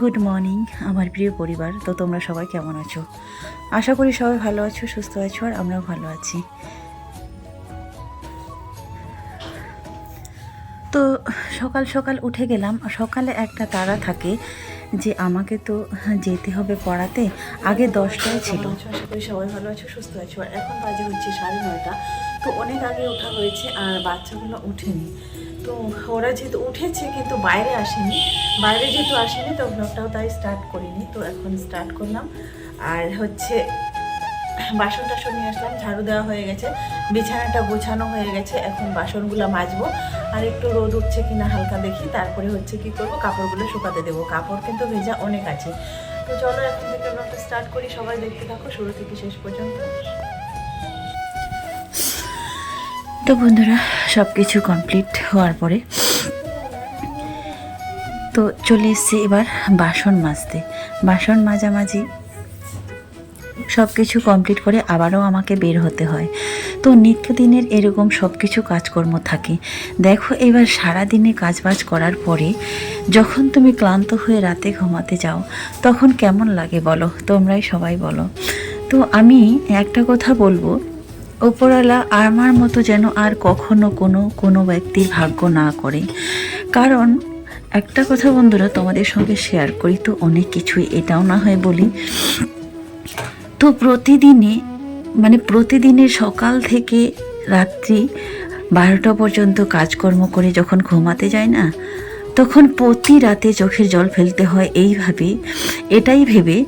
Good morning আমার প্রিয় পরিবার। তো তোমরা সবাই কেমন আছো? আশা করি সবাই ভালো আছো, সুস্থ আছো, আর আমরাও ভালো আছি। তো সকাল সকাল উঠে গেলাম। সকালে একটা তারা থাকে যে আমাকে তো যেতে হবে পড়াতে। আগে দশটায় ছিল। সবাই ভালো আছো, সুস্থ আছো। এখন বাজে হচ্ছে সাড়ে নয়টা। তো অনেক আগে ওঠা হয়েছে আর বাচ্চাগুলো উঠেনি তো ওরা যেহেতু উঠেছে, কিন্তু বাইরে আসেনি। বাইরে যেহেতু আসেনি, তো ব্লগটাও তাই স্টার্ট করিনি। তো এখন স্টার্ট করলাম। আর হচ্ছে, বাসন টাসন নিয়ে আসলাম, ঝাড়ু দেওয়া হয়ে গেছে। বিছানাটা গোছানো হয়ে গেছে, এখন বাসনগুলো মাজবো। আর একটু রোদ উঠছে কিনা হালকা দেখি, তারপরে হচ্ছে কি করব, কাপড়গুলো শুকাতে দেবো। কাপড় কিন্তু ভেজা অনেক আছে। তো চলো, এখন থেকে ব্লগটা স্টার্ট করি। সবাই দেখতে থাকো, শুরু থেকে শেষ পর্যন্ত। তো বন্ধুরা সব কিছু কমপ্লিট হওয়ার পরে তো চলে এসছি এবার বাসন মাজতে। বাসন মাঝামাঝি সব কিছু কমপ্লিট করে আবারও আমাকে বের হতে হয়। তো নিত্যদিনের এরকম সব কিছু কাজকর্ম থাকে। দেখো এবার সারা দিনে কাজবাজ করার পরে যখন তুমি ক্লান্ত হয়ে রাতে ঘুমাতে যাও, তখন কেমন লাগে বলো? তোমরাই সবাই বলো। তো আমি একটা কথা বলব ওপরওয়ালা আমার মতো যেন আর কখনো কোনো কোনো ব্যক্তির ভাগ্য না করে। কারণ, একটা কথা বন্ধুরা তোমাদের সঙ্গে শেয়ার করি তো অনেক কিছুই, এটাও না হয় বলি। তো প্রতিদিনে মানে প্রতিদিনের সকাল থেকে রাত্রি বারোটা পর্যন্ত কাজকর্ম করে যখন ঘুমাতে যায় না, তখন প্রতি রাতে চোখের জল ফেলতে হয় এইভাবে। এটাই ভেবে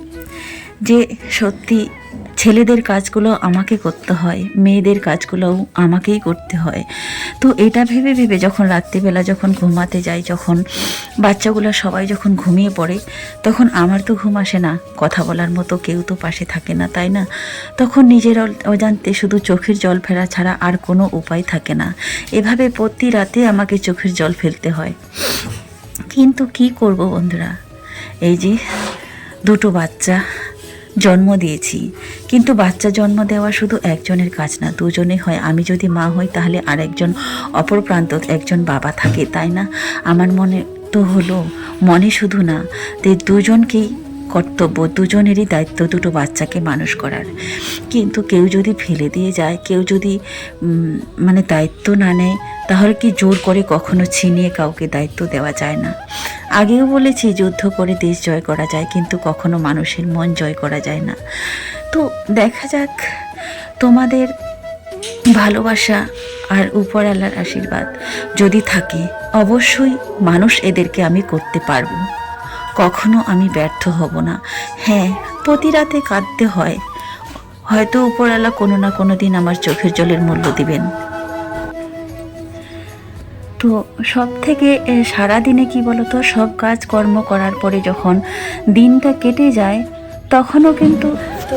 যে সত্যি ছেলেদের কাজগুলো আমাকে করতে হয়, মেয়েদের কাজগুলোও আমাকেই করতে হয়। তো এটা ভেবে ভেবে যখন রাত্রিবেলা যখন ঘুমাতে যাই, যখন বাচ্চাগুলো সবাই যখন ঘুমিয়ে পড়ে, তখন আমার তো ঘুম আসে না, কথা বলার মতো কেউ তো পাশে থাকে না, তাই না? তখন নিজের অজান্তে শুধু চোখের জল ফেরা ছাড়া আর কোনো উপায় থাকে না। এভাবে প্রতি রাতে আমাকে চোখের জল ফেলতে হয়। কিন্তু কি করব বন্ধুরা? এই যে দুটো বাচ্চা জন্ম দিয়েছি। কিন্তু বাচ্চা জন্ম দেওয়া শুধু একজনের কাজ না, দুজনে হয়। আমি যদি মা হই, তাহলে আরেকজন অপর প্রান্ত একজন বাবা থাকে, তাই না? আমার মনে তো হলো, মনে শুধু না তে দুজনকেই কর্তব্য দুজনেরই দায়িত্ব দুটো বাচ্চাকে মানুষ করার। কিন্তু কেউ যদি ফেলে দিয়ে যায়, কেউ যদি মানে দায়িত্ব না নেয়, তাহলে কি জোর করে কখনো ছিনিয়ে কাউকে দায়িত্ব দেওয়া যায় না? আগেও বলেছি, যুদ্ধ করে দেশ জয় করা যায়, কিন্তু কখনো মানুষের মন জয় করা যায় না। তো দেখা যাক, তোমাদের ভালোবাসা আর উপরওয়ালার আশীর্বাদ যদি থাকে, অবশ্যই মানুষ এদেরকে আমি করতে পারব। কখনো আমি ব্যর্থ হব না। হ্যাঁ প্রতি রাতে কাঁদতে হয়। হয়তো উপরওয়ালা কোনো না কোনো দিন আমার চোখের জলের মূল্য দিবেন। তো সব থেকে সারাদিনে কি বলতো, সব কাজ কর্ম করার পরে যখন দিনটা কেটে যায়, তখনও কিন্তু তো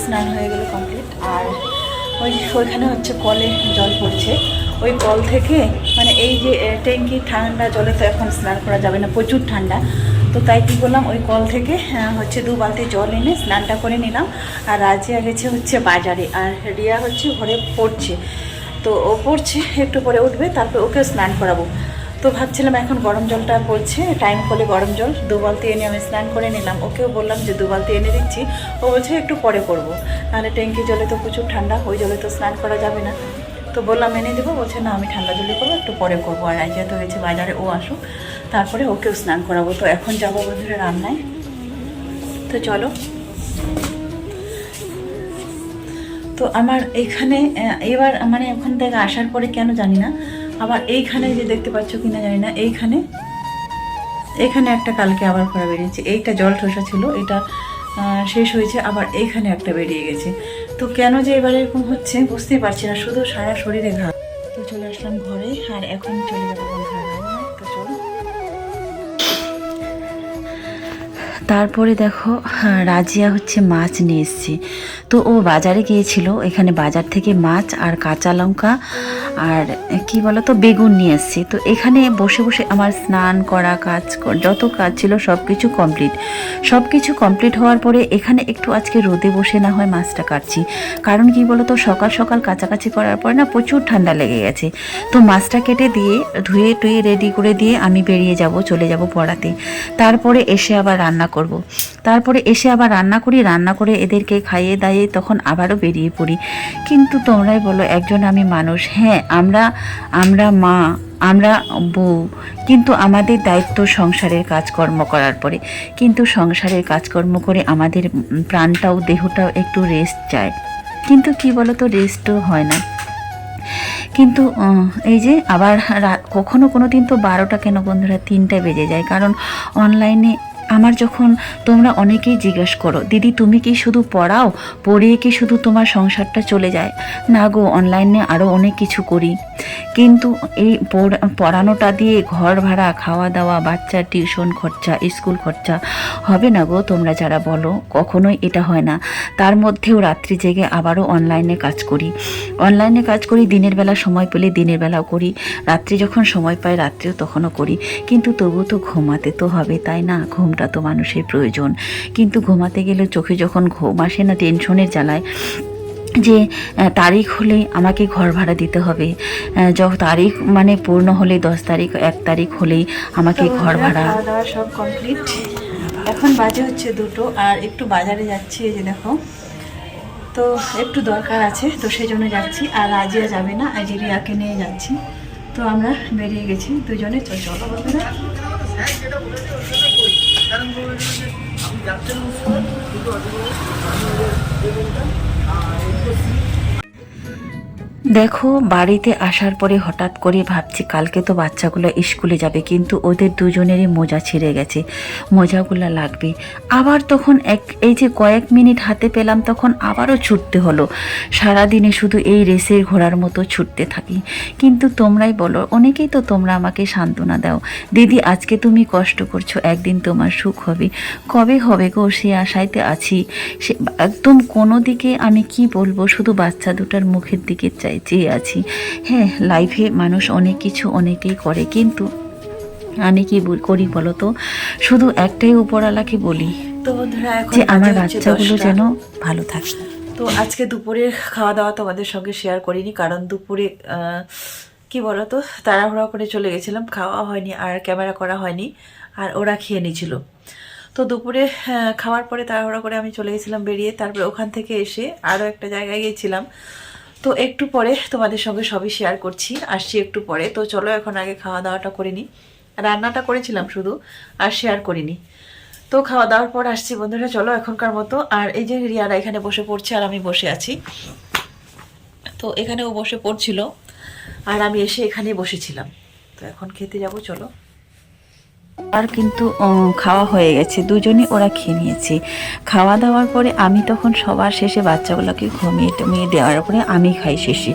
স্নান হয়ে গেল কমপ্লিট। আর ওই ওইখানে হচ্ছে কলে জল পড়ছে। ওই কল থেকে মানে এই যে ট্যাঙ্কি ঠান্ডা, জলে তো এখন স্নান করা যাবে না, প্রচুর ঠান্ডা। তো তাই কী করলাম, ওই কল থেকে হচ্ছে দু বালতি জল এনে স্নানটা করে নিলাম। আর রাজিয়া গেছে হচ্ছে বাজারে, আর রিয়া হচ্ছে ঘরে পড়ছে। তো ও পড়ছে, একটু পরে উঠবে, তারপর ওকে স্নান করাবো। তো ভাবছিলাম এখন গরম জলটা পড়ছে টাইম করলে গরম জল, দু বালতি এনে আমি স্নান করে নিলাম। ওকেও বললাম যে দু বালতি এনে দিচ্ছি, ও বলছে একটু পরে করব। নাহলে ট্যাঙ্কি জলে তো প্রচুর ঠান্ডা, ওই জলে তো স্নান করা যাবে না। তো বললাম, এনে দেবো। বলছে, না, আমি ঠান্ডা জলে করব, একটু পরে করব। আর আজ তো গেছে বাজারে, ও আসুক। তারপরে ওকেও স্নান করাবো। তো এখন যাব বন্ধুরা রান্নায়। তো চলো। তো আমার এখানে এবার মানে ওখান থেকে আসার পরে কেন জানি না। আবার এইখানে যে দেখতে পাচ্ছ কিনা জানি না, এইখানে এখানে একটা কালকে আবার ফোড়া বেরিয়েছে। এইটা জল ঠোসা ছিল, এটা শেষ হয়েছে, আবার এইখানে একটা বেরিয়ে গেছে। তো কেন যে এবার এরকম হচ্ছে বুঝতেই পারছি না। শুধু সারা শরীরে ঘা। তো চলে আসলাম ঘরে আর এখন চলে যাব তারপরে দেখো হ্যাঁ, রাজিয়া হচ্ছে মাছ নিয়ে এসছে। তো ও বাজারে গিয়েছিল এখানে বাজার থেকে মাছ আর কাঁচা লঙ্কা আর কি বলো তো বেগুন নিয়ে এসেছি। তো এখানে বসে বসে আমার স্নান করা, কাজ যত কাজ ছিল সব কিছু কমপ্লিট সব কিছু কমপ্লিট হওয়ার পরে এখানে একটু আজকে রোদে বসে না হয় মাছটা কাটছি। কারণ কি বলো তো সকাল সকাল কাছাকাছি করার পরে না প্রচুর ঠান্ডা লেগে গেছে। তো মাছটা কেটে দিয়ে, ধুয়ে টুয়ে রেডি করে দিয়ে আমি বেরিয়ে যাব, চলে যাব পড়াতে। তারপরে এসে আবার রান্না করব। তারপরে এসে আবার রান্না করি, রান্না করে এদেরকে খাইয়ে দাইয়ে তখন আবারও বেরিয়ে পড়ি। কিন্তু তোমরাই বলো, একজন আমি মানুষ হ্যাঁ আমরা আমরা মা, আমরা বউ, কিন্তু আমাদের দায়িত্ব সংসারের কাজকর্ম করার পরে। কিন্তু সংসারের কাজকর্ম করে আমাদের প্রাণটাও, দেহটাও একটু রেস্ট চায়। কিন্তু কি বলো তো রেস্টও হয় না। কিন্তু এই যে আবার কখনো কোনো দিন তো বারোটা কেন বন্ধুরা? তিনটা বেজে যায়। কারণ অনলাইনে আমার যখন তোমরা অনেকেই জিজ্ঞেস করো, দিদি, তুমি কি শুধু পড়াও? পড়িয়ে কি শুধু তোমার সংসারটা চলে যায়? না গো অনলাইনে আরও অনেক কিছু করি। কিন্তু এই পড়- পড়ানোটা দিয়ে ঘর ভাড়া খাওয়া দাওয়া বাচ্চা, টিউশন খরচা, স্কুল খরচা হবে না গো তোমরা যারা বলো। কখনোই এটা হয় না। তার মধ্যেও রাত্রি জেগে আবারও অনলাইনে কাজ করি। অনলাইনে কাজ করি, দিনের বেলা সময় পেলে দিনের বেলাও করি। রাত্রি যখন সময় পাই, রাত্রেও তখনও করি। কিন্তু তবু তো ঘুমাতে তো হবে, তাই না? ঘুমটা তো মানুষের প্রয়োজন। কিন্তু ঘুমাতে গেলে চোখে যখন ঘুম আসে না টেনশনের জ্বালায়। যে তারিখ হলে আমাকে ঘর ভাড়া দিতে হবে। তারিখ মানে পূর্ণ হলে দশ তারিখ এক তারিখ হলেই আমাকে ঘর ভাড়া দাওয়া সব কমপ্লিট এখন বাজে হচ্ছে দুটো আর একটু বাজারে যাচ্ছি এই যে দেখো। তো একটু দরকার আছে তো সেই জন্য যাচ্ছি আর রাজিয়া যাবে না আজ রিয়াকে নিয়ে যাচ্ছি। তো আমরা বেরিয়ে গেছি দুজনে তো চলো বন্ধুরা। দেখো, বাড়িতে আসার পরে হঠাৎ করে ভাবছি কালকে তো বাচ্চাগুলো স্কুলে যাবে, কিন্তু ওদের দুজনেরই মোজা ছিঁড়ে গেছে। মোজাগুলো লাগবে। আবার তখন এক, এই যে কয়েক মিনিট হাতে পেলাম, তখন আবারও ছুটতে হলো। সারাদিনে শুধু এই রেসের ঘোড়ার মতো ছুটতে থাকি। কিন্তু তোমরাই বলো, অনেকেই তো তোমরা আমাকে সান্ত্বনা দাও। দিদি, আজকে তুমি কষ্ট করছ, একদিন তোমার সুখ হবে। কবে হবে গো সে আশাইতে আছি। সে, একদম কোনো দিকে আমি কি বলব, শুধু বাচ্চা দুটার মুখের দিকে চাই চেয়ে আছি। হ্যাঁ লাইফে মানুষ অনেক কিছু অনেকেই করে কিন্তু আমি কি করি বলো তো শুধু একটাই উপরওয়ালাকে বলি তো বন্ধুরা এখন যে আমার বাচ্চাগুলো যেন ভালো থাকে। তো আজকে দুপুরের খাওয়া দাওয়া তোমাদের সঙ্গে শেয়ার করিনি কারণ দুপুরে কি বলো তো তাড়াহুড়া করে চলে গেছিলাম খাওয়া হয়নি আর ক্যামেরা করা হয়নি আর ওরা খেয়ে নিয়েছিল। তো দুপুরে খাওয়ার পরে তাড়াহুড়া করে আমি চলে গেছিলাম বেরিয়ে তারপরে ওখান থেকে এসে আরও একটা জায়গায় গিয়েছিলাম। তো একটু পরে তোমাদের সঙ্গে সবই শেয়ার করছি, আসছি একটু পরে। তো চলো এখন আগে খাওয়া দাওয়াটা করে নিই। রান্নাটা করেছিলাম শুধু, আর শেয়ার করিনি। তো খাওয়া দাওয়ার পর আসছি বন্ধুরা, চলো এখনকার মতো। আর এই যে রিয়ারা এখানে বসে পড়ছে আর আমি বসে আছি। তো এখানে ও বসে পড়ছিল, আর আমি এসে এখানে বসেছিলাম। তো এখন খেতে যাব, চলো। আর কিন্তু খাওয়া হয়ে গেছে। দুজনে ওরা খেয়ে নিয়েছে। খাওয়া দাওয়ার পরে আমি তখন সবার শেষে বাচ্চাগুলোকে ঘুমিয়ে টুমিয়ে দেওয়ার পরে আমি খাই শেষে।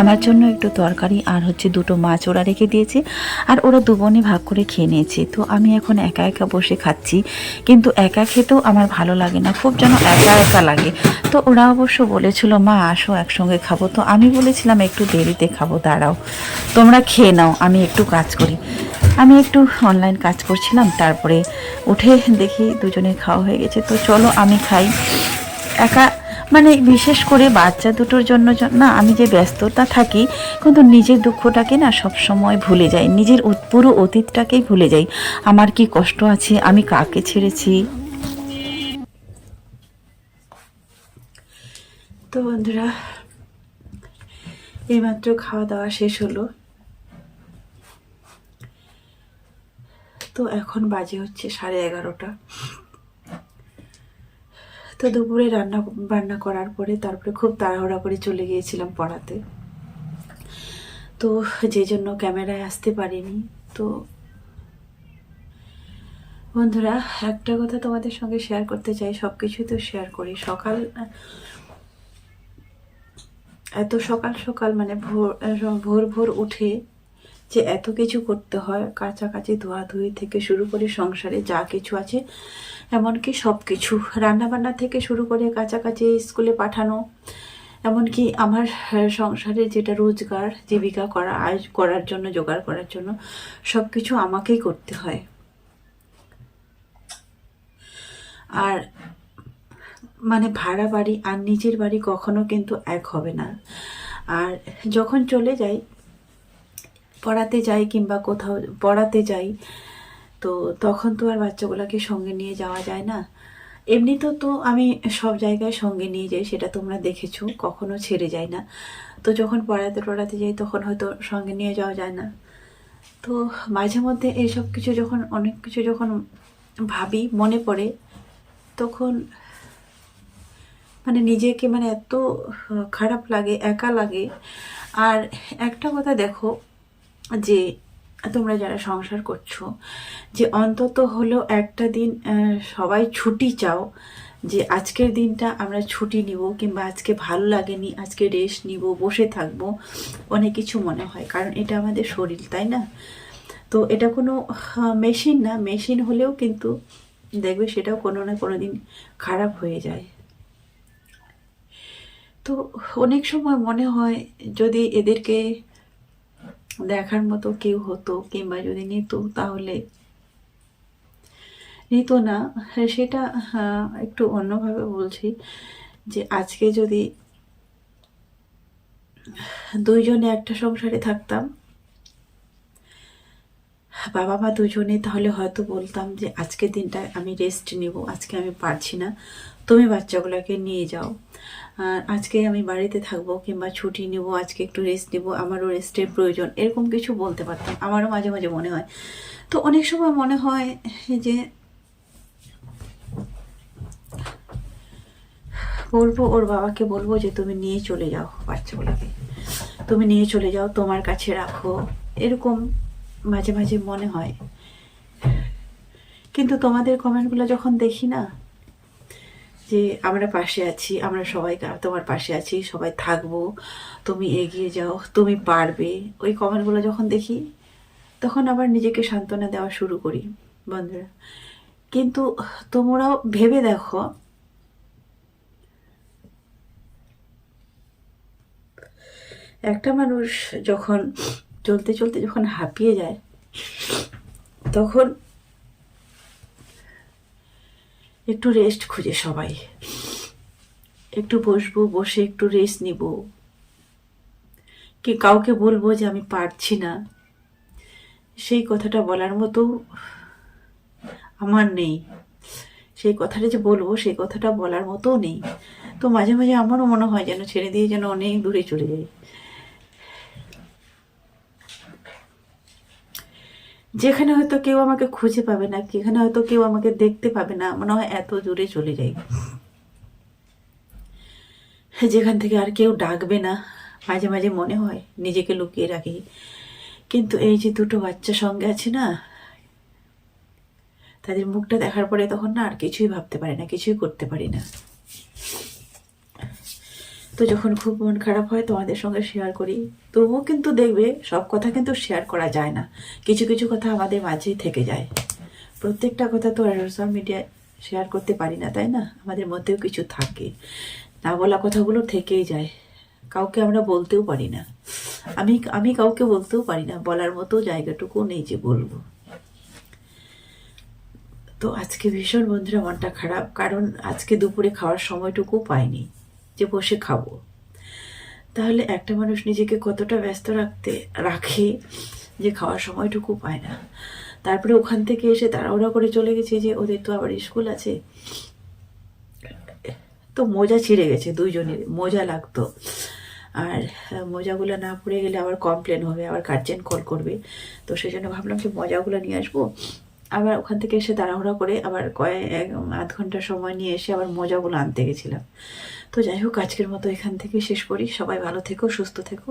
আমার জন্য একটু তরকারি আর হচ্ছে দুটো মাছ ওরা রেখে দিয়েছে আর ওরা দুবনে ভাগ করে খেয়ে নিয়েছে। তো আমি এখন একা একা বসে খাচ্ছি। কিন্তু একা খেতেও আমার ভালো লাগে না, খুব যেন একা একা লাগে। তো ওরা অবশ্য বলেছিল, মা, আসো একসঙ্গে খাব। তো আমি বলেছিলাম, একটু দেরিতে খাব, দাঁড়াও। তোমরা খেয়ে নাও, আমি একটু কাজ করি। আমি একটু অনলাইন কাজ করছিলাম, তারপরে উঠে দেখি দুজনে খাওয়া হয়ে গেছে। তো চলো আমি খাই। একা মানে বিশেষ করে বাচ্চা দুটোর জন্য না, আমি যে ব্যস্ততা থাকি, কিন্তু নিজের দুঃখটাকে না সব সময় ভুলে যাই। নিজের পুরো অতীতটাকেই ভুলে যাই। আমার কি কষ্ট আছে, আমি কাকে ছেড়েছি? তো বন্ধুরা, এইমাত্র খাওয়া দাওয়া শেষ হলো। তো এখন বাজে হচ্ছে সাড়ে এগারোটা। তো দুপুরে রান্না বান্না করার পরে তারপরে খুব তাড়াহুড়া করে চলে গিয়েছিলাম পড়াতে। তো যে জন্য ক্যামেরায় আসতে পারিনি, তো বন্ধুরা, একটা কথা তোমাদের সঙ্গে শেয়ার করতে চাই সব কিছু তো শেয়ার করি। সকাল, এত সকাল সকাল মানে ভোর ভোর ভোর উঠে যে এত কিছু করতে হয়, কাছাকাছি ধোয়াধুয়ি থেকে শুরু করে সংসারে যা কিছু আছে, এমনকি সব কিছু রান্নাবান্না থেকে শুরু করে কাছাকাছি স্কুলে পাঠানো, এমনকি আমার সংসারে যেটা রোজগার, জীবিকা করা, আয় করার জন্য, জোগাড় করার জন্য সব কিছু আমাকেই করতে হয়। আর মানে ভাড়া বাড়ি আর নিজের বাড়ি কখনো কিন্তু এক হবে না। আর যখন চলে যাই পড়াতে যাই কিংবা কোথাও পড়াতে যাই, তো তখন তো আর বাচ্চাগুলোকে সঙ্গে নিয়ে যাওয়া যায় না। এমনিতেও তো আমি সব জায়গায় সঙ্গে নিয়ে যাই, সেটা তোমরা দেখেছ, কখনো ছেড়ে যাই না। তো যখন পড়াতে পড়াতে যাই, তখন হয়তো সঙ্গে নিয়ে যাওয়া যায় না। তো মাঝে মধ্যে এইসব কিছু যখন, অনেক কিছু যখন ভাবি, মনে পড়ে, তখন মানে নিজেকে মানে এত খারাপ লাগে, একা লাগে। আর একটা কথা দেখো যে তোমরা যারা সংসার করছ, যে অন্তত হলেও একটা দিন সবাই ছুটি চাও, যে আজকের দিনটা আমরা ছুটি নিব কিংবা আজকে ভালো লাগেনি, আজকে রেস্ট নিব, বসে থাকব, অনেক কিছু মনে হয়, কারণ এটা আমাদের শরীর, তাই না? তো এটা কোনো মেশিন না মেশিন হলেও কিন্তু দেখবে সেটাও কোনো না কোনো দিন খারাপ হয়ে যায়। তো অনেক সময় মনে হয় যদি এদেরকে দেখার মতো কেউ হতো কিংবা যদি নিত, তাহলে নিত না। সেটা একটু অন্যভাবে বলছি যে আজকে যদি দুইজনে একটা সংসারে থাকতাম, বাবা মা দুজনে তাহলে হয়তো বলতাম যে আজকের দিনটা আমি রেস্ট নিব, আজকে আমি পারছি না। তুমি বাচ্চাগুলোকে নিয়ে যাও। আর আজকে আমি বাড়িতে থাকব কিংবা ছুটি নিব, আজকে একটু রেস্ট নিব, আমারও রেস্টের প্রয়োজন, এরকম কিছু বলতে পারতাম। আমারও মাঝে মাঝে মনে হয়। তো অনেক সময় মনে হয় যে বলব ওর বাবাকে বলব যে তুমি নিয়ে চলে যাও বাচ্চাগুলোকে। তুমি নিয়ে চলে যাও, তোমার কাছে রাখো, এরকম মাঝে মাঝে মনে হয়। কিন্তু তোমাদের কমেন্টগুলো যখন দেখি না যে আমরা পাশে আছি, আমরা সবাই তোমার পাশে আছি, সবাই থাকব, তুমি এগিয়ে যাও, তুমি পারবে। ওই কমেন্টগুলো যখন দেখি, তখন আবার নিজেকে সান্ত্বনা দেওয়া শুরু করি, বন্ধুরা। কিন্তু তোমরাও ভেবে দেখো, একটা মানুষ যখন চলতে চলতে যখন হাঁপিয়ে যায়, তখন একটু রেস্ট খুঁজে সবাই। একটু বসবো, বসে একটু রেস্ট নিব। কি কাউকে বলব যে আমি পারছি না। সেই কথাটা বলার মতো আমার নেই। সেই কথাটা যে বলব, সেই কথাটা বলার মতো নেই। তো মাঝে মাঝে আমারও মনে হয় যেন ছেড়ে দিয়ে যেন অনেক দূরে চলে যাই। যেখানে হয়তো কেউ আমাকে খুঁজে পাবে না, যেখানে হয়তো কেউ আমাকে দেখতে পাবে না, মনে হয় এত দূরে চলে যাই। যেখান থেকে আর কেউ ডাকবে না, মাঝে মাঝে মনে হয় নিজেকে লুকিয়ে রাখি। কিন্তু এই যে দুটো বাচ্চা সঙ্গে আছে না, তাদের মুখটা দেখার পরে তখন না আর কিছুই ভাবতে পারি না, কিছুই করতে পারি না। তো যখন খুব মন খারাপ হয় তোমাদের সঙ্গে শেয়ার করি। তবুও কিন্তু দেখবে সব কথা কিন্তু শেয়ার করা যায় না। কিছু কিছু কথা আমাদের মাঝেই থেকে যায়। প্রত্যেকটা কথা তো আর সোশ্যাল মিডিয়ায় শেয়ার করতে পারি না, তাই না? আমাদের মধ্যেও কিছু থাকে। না বলা কথাগুলো থেকেই যায়। কাউকে আমরা বলতেও পারি না। আমি আমি কাউকে বলতেও পারি না। বলার মতো জায়গাটুকু নেই যে বলব। তো আজকে ভীষণ বন্ধুরা মনটা খারাপ। কারণ আজকে দুপুরে খাওয়ার সময়টুকু পাইনি। যে বসে খাব। তাহলে একটা মানুষ নিজেকে কতটা ব্যস্ত রাখতে, রাখে যে খাওয়ার সময়টুকু পায় না। তারপরে ওখান থেকে এসে তাড়াহুড়া করে চলে গেছে যে ওদের তো আবার স্কুল আছে। তো মোজা ছিঁড়ে গেছে দুইজনের, মোজা লাগতো। আর মোজাগুলো না পড়ে গেলে আবার কমপ্লেন হবে, আবার গার্জেন কল করবে। তো সেই জন্য ভাবলাম যে মোজাগুলো নিয়ে আসব। আবার ওখান থেকে এসে তাড়াহুড়া করে আবার কয়েক আধ ঘণ্টা সময় নিয়ে এসে আবার মোজাগুলো আনতে গেছিলাম। তো যাই হোক আজকের মতো এখান থেকে শেষ করি। সবাই ভালো থেকো সুস্থ থেকো।